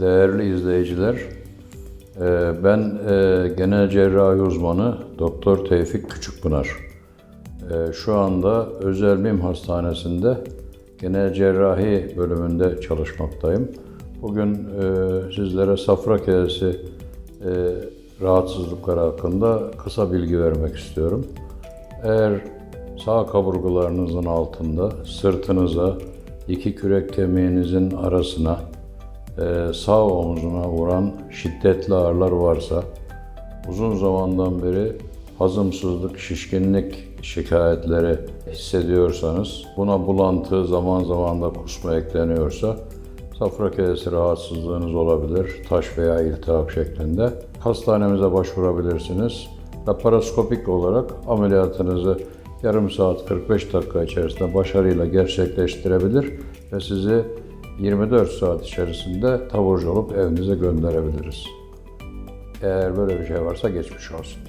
Değerli izleyiciler, e, ben e, genel cerrahi uzmanı Doktor Tevfik Küçükpınar. E, Şu anda Özel Mim Hastanesi'nde genel cerrahi bölümünde çalışmaktayım. Bugün sizlere safra kesesi e, rahatsızlıkları hakkında kısa bilgi vermek istiyorum. Eğer sağ kaburgalarınızın altında, sırtınıza, iki kürek kemiğinizin arasına, sağ omzuna vuran şiddetli ağrılar varsa, uzun zamandan beri hazımsızlık, şişkinlik şikayetleri hissediyorsanız, buna bulantı, zaman zaman da kusma ekleniyorsa, safra kesesi rahatsızlığınız olabilir, taş veya iltihap şeklinde. Hastanemize başvurabilirsiniz. Laparoskopik olarak ameliyatınızı yarım saat 45 dakika içerisinde başarıyla gerçekleştirebilir ve sizi 24 saat içerisinde taburcu olup evinize gönderebiliriz. Eğer böyle bir şey varsa geçmiş olsun.